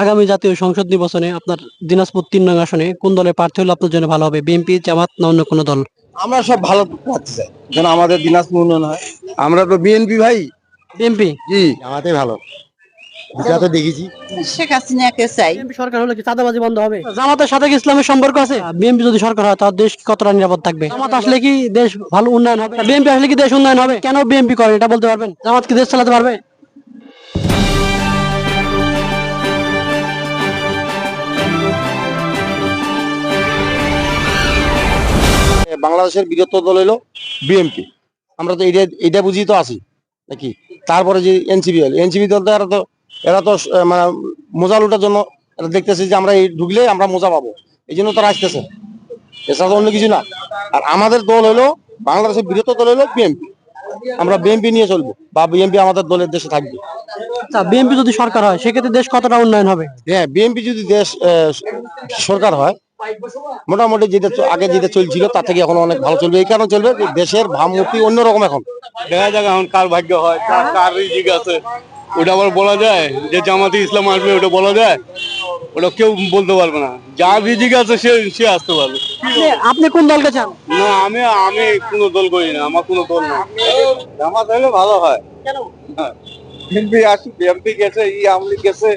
আগামী জাতীয় সংসদ নির্বাচনে আপনার দিনাজপুর তিন নং আসনে কোন দলের প্রার্থী হলে আপনার জন্য ভালো হবে? বিএনপি জামাত না অন্য কোনো দল? আমরা সব ভালো প্রার্থী চাই যেন আমাদের দিনাজপুর উন্নয়ন হয়। আমরা তো বিএনপি ভাই। বিএনপি? জি। আমাদের ভালো। এটা তো দেখেছি। শেখ হাসিনাকে চাই। সরকার হলে কি চাঁদাবাজি বন্ধ হবে? জামাতের সাথে কি ইসলামের সম্পর্ক আছে? বিএনপি যদি সরকার হয় তার দেশ কতটা নিরাপদ থাকবে? জামাত আসলে কি দেশ ভালো উন্নয়ন হবে? বিএনপি আসলে কি দেশ উন্নয়ন হবে? কেন বিএনপি করে এটা বলতে পারবেন? জামাত কি দেশ চালাতে পারবে? বাংলাদেশের বৃহত্তর দল হলো বিএনপি আমরা তো এটা এটা বুঝি তো আছি নাকি? তারপরে যে এনসিপি হল এনসিপি দল তো এরা তো এরা তো মানে মোজা লুটার জন্য এরা দেখতেছে যে আমরা এই ঢুকলে আমরা মোজা পাবো এই জন্য তারা আসতেছে। এছাড়া তো অন্য কিছু না। আর আমাদের দল হলো বাংলাদেশের বৃহত্তর দল হলো বিএনপি আমরা বিএনপি নিয়ে চলবো বা বিএনপি আমাদের দলের দেশে থাকবে। আচ্ছা বিএনপি যদি সরকার হয় সেক্ষেত্রে দেশ কতটা উন্নয়ন হবে? হ্যাঁ বিএনপি যদি দেশ আহ, সরকার হয় মোটামুটি যেটা আগে যেটা চলছিল তার থেকে এখন অনেক ভালো চলবে। এই কারণে চলবে যে দেশের ভাবমূর্তি অন্যরকম এখন। দেখা যাক এখন কার ভাগ্য হয় কার কার রিজিক আছে। ওটা আবার বলা যায় যে জামাতে ইসলাম আসবে ওটা বলা যায়। ওটা কেউ বলতে পারবে না। যার রিজিক আছে সে সে আসতে পারবে। আপনি- আপনি কোন দলকে চান? না আমি আমি কোনো দল করি না আমার কোনো দল না জামাত হলে ভালো হয়। বিএনপি আসুক বিএনপি গেছে ই আমলি গেছে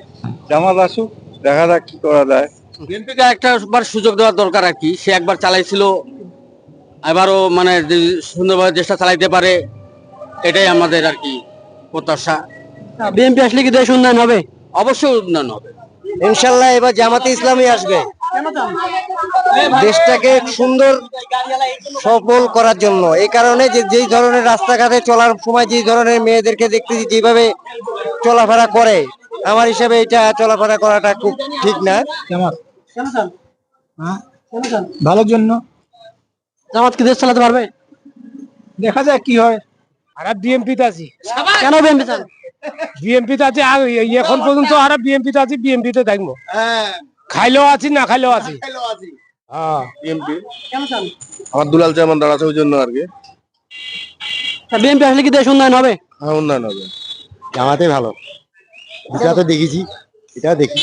জামাত আসুক দেখা যাক কি করা যায়। বিএনপিকে একটা বার সুযোগ দেওয়ার দরকার আর কি। সে একবার চালাইছিল এবারও মানে সুন্দরভাবে দেশটা চালাইতে পারে এটাই আমাদের আর কি প্রত্যাশা। বিএনপি আসলে কি দেশ উন্নয়ন হবে? অবশ্যই উন্নয়ন হবে। ইনশাল্লাহ এবার জামাতে ইসলামী আসবে। দেশটাকে সুন্দর সফল করার জন্য। এই কারণে যে যেই ধরনের রাস্তাঘাটে চলার সময় যেই ধরনের মেয়েদেরকে দেখতে যেভাবে চলাফেরা করে আমার হিসাবে এটা চলাফেরা করাটা খুব ঠিক না। ভালোর জন্য। জামাত কি দেশ চালাতে পারবে? দেখা যাক কি হয়। আর বিএমপি তে আছি। কেন চান বিএমপি তে আছি? আর এখন পর্যন্ত আর বিএমপি তে আছি বিএমপি তে থাকব। খাইলেও আছি না খাইলেও আছি। হ্যাঁ। আমার দুলাল চেয়ারম্যান দাঁড়াচ্ছে ওই জন্য আর কি। বিএনপি আসলে কি দেশ উন্নয়ন হবে? হ্যাঁ উন্নয়ন হবে। জামাতে ভালো। এটা তো দেখেছি। এটাও দেখি।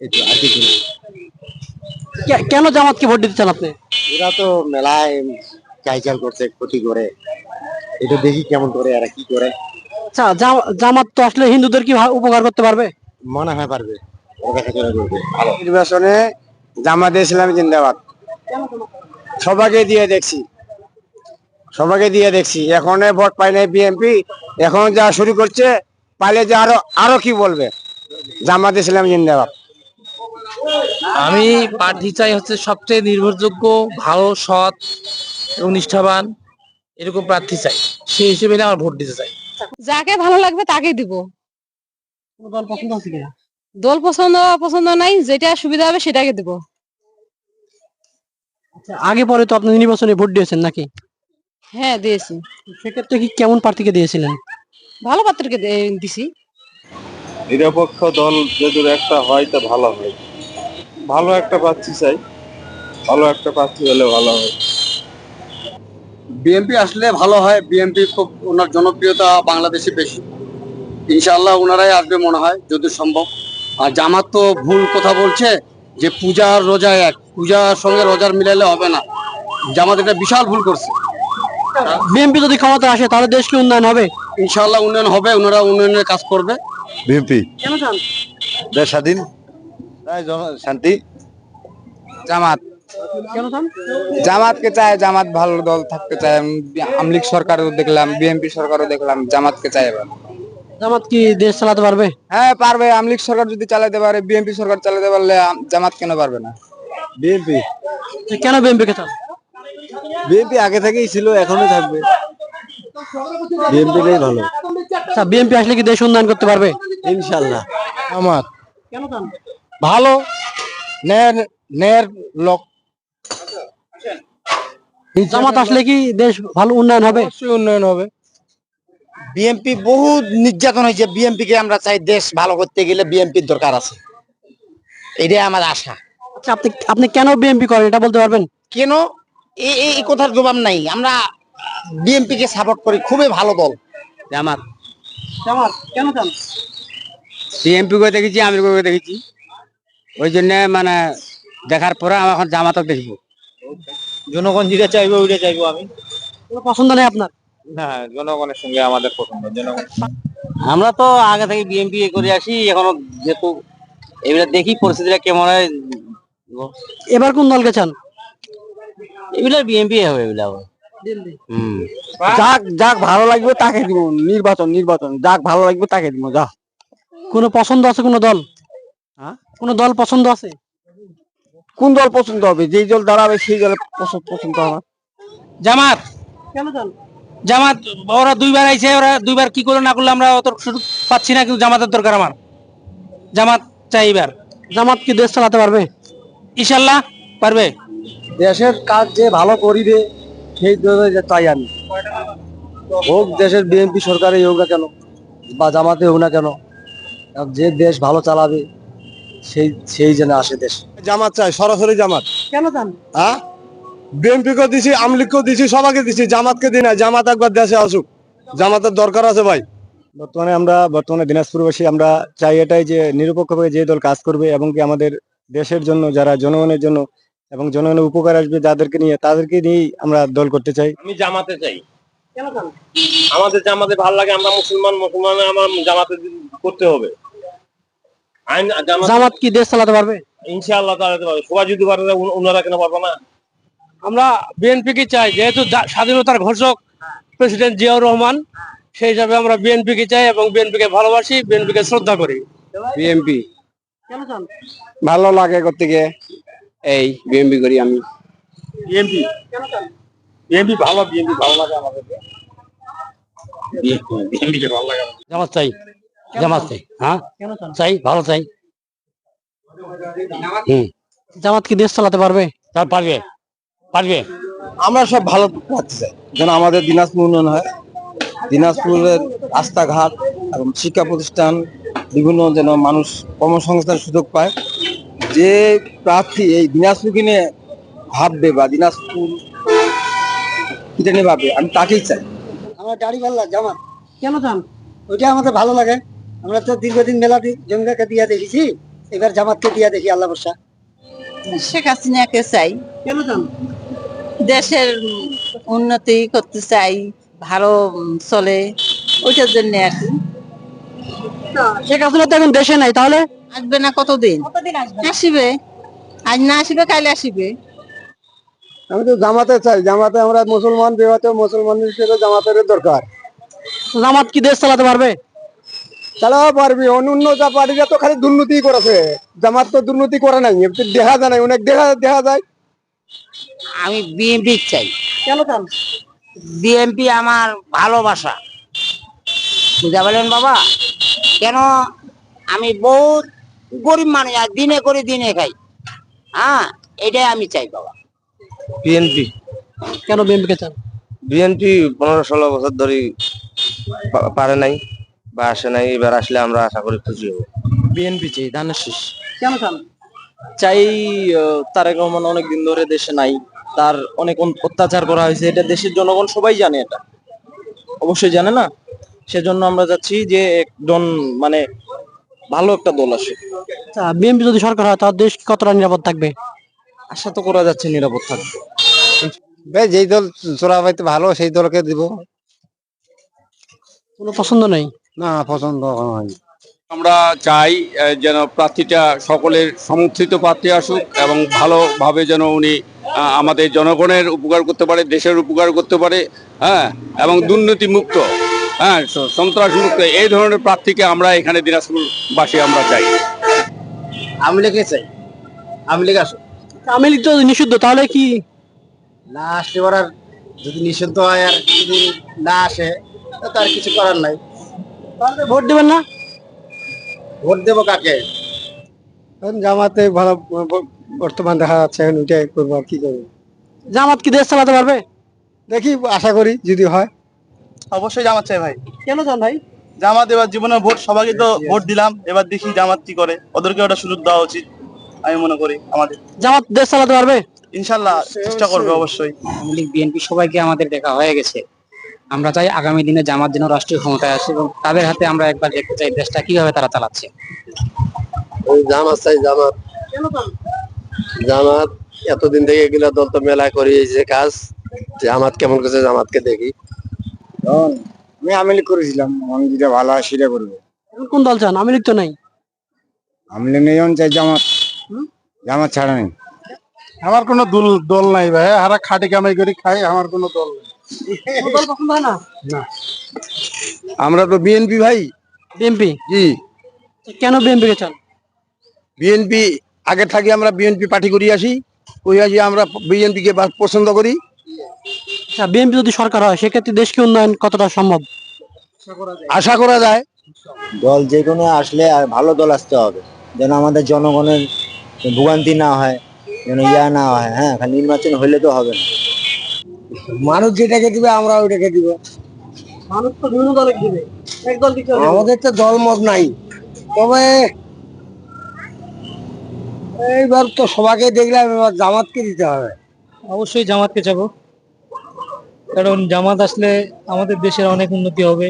তো, আর কিছু না। কেন জামাতকে ভোট দিতে চান আপনি? এরা তো মেলায় চাইচাল করছে ক্ষতি করে। এটা দেখি কেমন করে এরা কি করে। আচ্ছা জাম- জামাত তো আসলে হিন্দুদের কি ভা- উপকার করতে পারবে? মনে হয় পারবে। ওরা দেখাশোনা করবে। নির্বাচনে জামাতে ইসলাম জিন্দাবাদ। সবাইকে দিয়ে দেখছি। সবাইকে দিয়ে দেখছি। এখন ভোট পাই নাই বিএনপি। এখন যা শুরু করছে পাইলে যে আরও আরও কি বলবে? জামাত ইসলাম জিন্দাবাদ। আমি প্রার্থী চাই হচ্ছে সবচেয়ে নির্ভরযোগ্য ভালো সৎ এবং নিষ্ঠাবান এরকম প্রার্থী চাই। সেই হিসেবে আমার ভোট দিতে চাই। যাকে ভালো লাগবে তাকে দিব। দল পছন্দ আছে কিনা? দল পছন্দ পছন্দ নাই যেটা সুবিধা হবে সেটাকে দিব। আচ্ছা, আগে পরে তো আপনি নির্বাচনে ভোট দিয়েছেন নাকি? হ্যাঁ দিয়েছি। সেক্ষেত্রে কি কেমন প্রার্থীকে দিয়েছিলেন? ভালো পাত্রকে দিছি। নিরপেক্ষ দল যদি একটা হয় তা ভালো হয়। ভালো একটা প্রার্থী চাই। ভালো একটা প্রার্থী হলে ভালো হয়। বিএনপি আসলে ভালো হয়। বিএনপি খুব ওনার জনপ্রিয়তা বাংলাদেশে বেশি। ইনশাআল্লাহ ওনারাই আসবে মনে হয় যদি সম্ভব। আর জামাত তো ভুল কথা বলছে যে পূজা আর রোজা এক। পূজার সঙ্গে রোজার মিলাইলে হবে না। জামাত এটা বিশাল ভুল করছে। বিএনপি যদি ক্ষমতা আসে তাহলে দেশ কি উন্নয়ন হবে? ইনশাআল্লাহ উন্নয়ন হবে। ওনারা উন্নয়নের কাজ করবে। বিএনপি কেন চান দেশ স্বাধীন? শান্তি। জামাত। কেন জামাতকে চাই জামাত ভালো দল থাকতে চাই। আমলিক সরকারও দেখলাম বিএনপি সরকারও দেখলাম জামাতকে চাই এবার। জামাত কি দেশ চালাতে পারবে? হ্যাঁ পারবে। আমলিক সরকার যদি চালাতে পারে বিএনপি সরকার চালাতে পারলে জামাত কেন পারবে না? বিএনপি। কেন বিএনপি কে চান বিএনপি আগে থেকেই ছিল এখনও থাকবে। বিএনপিটাই ভালো। আচ্ছা বিএনপি আসলে কি দেশ উন্নয়ন করতে পারবে? ইনশাআল্লাহ আমার কেন চান ভালো ন্যায়ের ন্যায়ের লোক। জামাত আসলে কি দেশ ভালো উন্নয়ন হবে? অবশ্যই উন্নয়ন হবে। বিএনপি বহু নির্যাতন হয়েছে। বিএনপি কে আমরা চাই দেশ ভালো করতে গেলে বিএনপির দরকার আছে। এটাই আমার আশা। আচ্ছা আপনি আপনি কেন বিএনপি করেন? এটা বলতে পারবেন? কেন? এই এই- কথার জবাব নাই। আমরা বিএনপি কে সাপোর্ট করি। খুবই ভালো দল। জামাত। জামাত কেন চান? বিএনপি করে দেখেছি আমি করে দেখেছি? ওই জন্য মানে দেখার পরে আমি এখন জামাতক দেখব। জনগণ যেটা চাইব ওইটা চাইব আমি। কোনো পছন্দ নেই আপনার? জনগণের সঙ্গে আমাদের পছন্দ জনগণ আমরা তো আগে থেকে বিএনপি করে আসি এখনও যেহেতু এবারে দেখি পরিস্থিতিটা কেমন হয়। এবার কোন দলকে চান? এগুলো বিএনপি হবে এগুলো হম। যাক যাক ভালো লাগবে তাকে দিব নির্বাচন নির্বাচন যাক ভালো লাগবে তাকে দিব যা। কোনো পছন্দ আছে কোনো দল? হ্যাঁ? কোনো দল পছন্দ আছে? কোন দল পছন্দ হবে? যেই দল দাঁড়াবে সেই দল পছন্দ হবে। জামাত! কেন চান জামাত ওরা দুইবার আইছে ওরা দুইবার কি করল না করল আমরা অত সুযোগ পাচ্ছি না কিন্তু জামাতের দরকার আমার। জামাত চাই এবার। জামাত কি দেশ চালাতে পারবে? ইনশাল্লাহ পারবে। দেশের কাজ যে ভালো করিবে সেই দলে চাই আমি। হোক দেশের বিএনপি সরকারে হোক না কেন বা জামাতে হোক না কেন যে দেশ ভালো চালাবে সেই সেই যেন আসে দেশ। জামাত চাই সরাসরি জামাত। কেন চান হ্যাঁ বিএনপি কে দিছি আমলিগকে দিছি সবাইকে দিছি জামাতকে দিই না জামাত একবার দেশে আসুক। জামাতের দরকার আছে ভাই। বর্তমানে আমরা বর্তমানে দিনাজপুরবাসী আমরা চাই এটাই যে নিরপেক্ষভাবে যে দল কাজ করবে এবং কি আমাদের দেশের জন্য যারা জনগণের জন্য এবং জনগণের উপকার আসবে যাদেরকে নিয়ে তাদেরকে নিয়েই আমরা দল করতে চাই। আমি জামাতে চাই। আমাদের জামাতে ভালো লাগে আমরা মুসলমান মুসলমান আমার জামাতে করতে হবে। জামাত জামাত কি দেশ চালাতে পারবে? ইনশাআল্লাহ তাহলে পারবে। সবাই যদি পারে ওনারা কেন পারবে না? আমরা বিএনপি কে চাই যেহেতু স্বাধীনতার ঘোষক প্রেসিডেন্ট জিয়াউর রহমান সেই হিসাবে আমরা বিএনপি কে চাই এবং বিএনপি কে ভালোবাসি বিএনপি কে শ্রদ্ধা করি। বিএমপি কেন ভালো লাগে করতে গিয়ে এই বিএমপি করি আমি। বিএনপি। বিএনপি ভালো বিএনপি ভালো লাগে বিএনপি ভালো লাগে জামাত চাই। জামাত চাই হ্যাঁ? চাই ভালো চাই। জামাত কি দেশ চালাতে পারবে? তার পারবে? পারবে? আমরা সব ভালো পাচ্ছি চাই। যেন আমাদের দিনাজপুর উন্নয়ন হয়। দিনাজপুরের রাস্তাঘাট এবং শিক্ষা প্রতিষ্ঠান বিভিন্ন যেন মানুষ কর্মসংস্থান সুযোগ পায়। যে প্রার্থী এই দিনাজপুরকে নিয়ে ভাববে বা দিনাজপুর এটা নিয়ে ভাববে আমি তাকেই চাই। আমার দাড়ি পাল্লা জামাত। কেন চান? ওইটা আমাদের ভালো লাগে। আমরা তো দীর্ঘদিন মেলাতে জমিদারকে দিয়া দেখেছি এবার জামাতকে দিয়া দেখি আল্লাহ বর্ষা শেখ হাসিনাকে চাই। কেন চান? দেশের উন্নতি করতে চাই ভালো চলে ওইটার জন্য আর কি। শেখ হাসিনা তো এখন দেশে নাই তাহলে? আসবে না কতদিন? আসিবে? আজ না আসিবে কালে আসিবে। আমি তো জামাতে চাই জামাতে আমরা মুসলমান বিবাহ মুসলমানদের হিসেবে জামাতের দরকার। জামাত কি দেশ চালাতে পারবে? পারবি অন্য যা পার্টিরা তো খালি দুর্নীতি করেছে। জামাত তো দুর্নীতি করে নাই দেখা যায় না অনেক দেখা দেখা যায়। আমি বিএনপি চাই। কেন চান? আমার ভালোবাসা। বুঝা বলেন বাবা? কেন? আমি বহুত গরিব মানুষ আর দিনে করে দিনে খাই। হ্যাঁ এটাই আমি চাই বাবা। বিএনপি। কেন বিএনপি কে চান? বিএনপি পনেরো ষোলো বছর ধরে পারে নাই। বা আসে নাই এবার আসলে আমরা আশা করি খুশি হব। বিএনপি চাই ধানের শীষ। কেন চান? চাই আহ, তারেক রহমান অনেক দিন ধরে দেশে নাই তার অনেক অত্যাচার করা হয়েছে এটা দেশের জনগণ সবাই জানে এটা। অবশ্যই জানে না? সেজন্য আমরা যাচ্ছি যে একজন মানে ভালো একটা দল আসে বিএনপি যদি সরকার হয় তাহলে দেশ কতটা নিরাপদ থাকবে? আশা তো করা যাচ্ছে নিরাপদ থাকবে। ভাই যেই দল চোরা ভালো সেই দলকে দিব। কোনো পছন্দ নেই? না পছন্দ হয়নি। আমরা চাই যেন প্রার্থীটা সকলের সমর্থিত প্রার্থী আসুক এবং ভালোভাবে যেন উনি আমাদের জনগণের উপকার করতে পারে দেশের উপকার করতে পারে হ্যাঁ এবং দুর্নীতি মুক্ত হ্যাঁ সন্ত্রাস মুক্ত এই ধরনের প্রার্থীকে আমরা এখানে দিনাজপুরবাসী আমরা চাই। আমি লেগে চাই। আমি লেগে আসুক। আমি লীগ তো নিষিদ্ধ তাহলে কি? না আসতে পারার যদি নিষিদ্ধ হয় আর যদি না আসে তার কিছু করার নাই। তাহলে ভোট দেবেন না? ভোট দেবো কাকে? জামাতে ভালো বর্তমান দেখা যাচ্ছে এখন ওইটাই করব আর কি করব। জামাত কি দেশ চালাতে পারবে? দেখি আশা করি যদি হয়। অবশ্যই জামাত চাই ভাই। কেন চান ভাই? জামাত এবার জীবনের ভোট সবাইকে তো ভোট দিলাম। এবার দেখি জামাত কি করে। ওদেরকে ওটা সুযোগ দেওয়া উচিত আমি মনে করি আমাদের। জামাত দেশ চালাতে পারবে? ইনশাল্লাহ চেষ্টা করবে অবশ্যই। আওয়ামী লীগ বিএনপি সবাইকে আমাদের দেখা হয়ে গেছে। আমরা চাই আগামী দিনে জামাত যেন রাষ্ট্রীয় ক্ষমতায় আসে এবং তাদের হাতে আমরা একবার দেখতে চাই দেশটা কীভাবে তারা চালাচ্ছে। জামাত চাই জামাত। জামাত এতদিন থেকে এগুলা দল তো মেলা করিয়েছে কাজ। জামাত কেমন করছে জামাতকে দেখি। আমি আমিলি করেছিলাম আমি যেটা ভালো হয় সেটা করব। কোন দল চান? আমি লিখ তো নাই। আমলে নেই চাই জামাত। জামাত ছাড়া নেই। আমার কোনো দল দল নাই ভাই হারা খাটি কামাই করে খাই আমার কোনো দল নাই। পছন্দ হয় না? আমরা তো বিএনপি ভাই। বিএনপি জি। কেন বিএনপি কে চান? বিএনপি আগে থাকি আমরা বিএনপি পার্টি করি আসি। ওই আসি আমরা বিএনপি কে পছন্দ করি। আচ্ছা বিএনপি যদি সরকার হয় সেক্ষেত্রে দেশকে উন্নয়ন কতটা সম্ভব? আশা করা যায়। দল যে কোনো আসলে আর ভালো দল আসতে হবে। যেন আমাদের জনগণের ভোগান্তি না হয় যেন ইয়া না হয় হ্যাঁ খালি নির্বাচন হইলে তো হবে না। মানুষ যেটাকে দিবে আমরা ওইটাকে দিব। মানুষ তো বিভিন্ন দলে দিবে। এক দল কিছু আমাদের তো দল মত নাই। তবে এইবার তো সবাইকে দেখলাম এবার জামাতকে দিতে হবে। অবশ্যই জামাতকে যাব। কারণ জামাত আসলে আমাদের দেশের অনেক উন্নতি হবে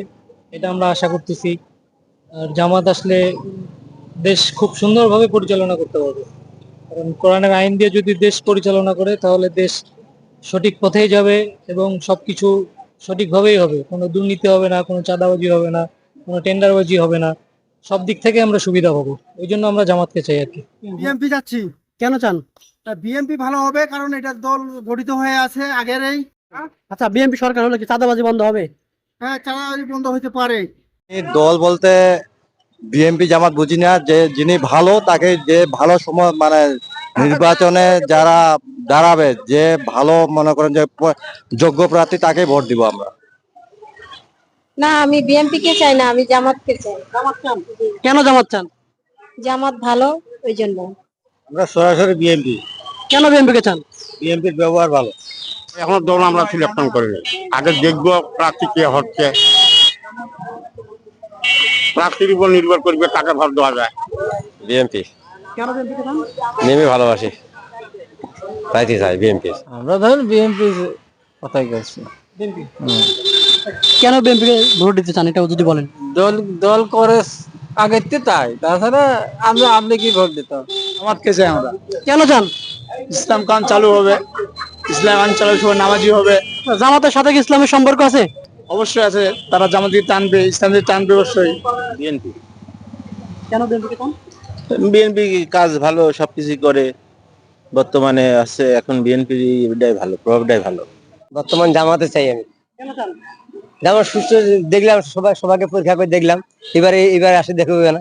এটা আমরা আশা করতেছি। আর জামাত আসলে দেশ খুব সুন্দরভাবে পরিচালনা করতে পারবে। কারণ কোরআনের আইন দিয়ে যদি দেশ পরিচালনা করে তাহলে দেশ সঠিক পথেই যাবে এবং সবকিছু সঠিকভাবেই হবে। কোনো দুর্নীতি হবে না কোনো চাঁদাবাজি হবে না কোনো টেন্ডারবাজি হবে না। সব দিক থেকে আমরা সুবিধা পাবো। ওই জন্য আমরা জামাতকে চাই আর কি। বিএনপি যাচ্ছি। কেন চান? বিএনপি ভালো হবে কারণ এটা দল গঠিত হয়ে আছে আগের এই। আচ্ছা বিএনপি সরকার হলে কি চাঁদাবাজি বন্ধ হবে? হ্যাঁ চাঁদাবাজি বন্ধ হতে পারে। এই দল বলতে বিএনপি জামাত বুঝি না যে যিনি ভালো তাকে যে ভালো সময় মানে নির্বাচনে যারা দাঁড়াবে যে ভালো মনে করেন যে যোগ্য প্রার্থী তাকে ভোট দিব আমরা। না আমি বিএনপি কে চাই না আমি জামাতকে চাই। জামাত চান? কেন জামাত চান? জামাত ভালো ওই জন্য। আমরা সরাসরি বিএনপি। কেন বিএনপি কে চান? বিএনপির ব্যবহার ভালো। এখন দল আমরা সিলেকশন করিনি। আগে দেখব প্রার্থী কে হচ্ছে? প্রার্থীর উপর নির্ভর করবে কাকে ভোট দেওয়া যায়। বিএনপি। কেন বিএনপি কে চান? নেমে ভালোবাসি। চাই বিএনপি আমরা ধরেন বিএনপি কথাই করছি কেন বিএনপি কে ভোট দিতে চান এটাও যদি বলেন? দল দল করে তাই তাছাড়া আমরা আপনি কি ভোট দিতাম? জামাতকে চাই আমরা। কেন চান? ইসলাম কান চালু হবে ইসলাম কান চালু সবাই নামাজি হবে। জামাতের সাথে কি ইসলামের সম্পর্ক আছে? অবশ্যই আছে তারা জামাতি টানবে ইসলামদের টানবে অবশ্যই। বিএনপি কেন বিএনপি বিএনপি কাজ ভালো সবকিছু করে। বর্তমানে আছে, এখন বিএনপি ভালো, প্রভাবটাই ভালো। বর্তমান জামাতে চাই আমি। যেমন সুস্থ দেখলাম, সবাই সবাইকে পরীক্ষা করে দেখলাম। এবারে এবারে আসে দেখবে না।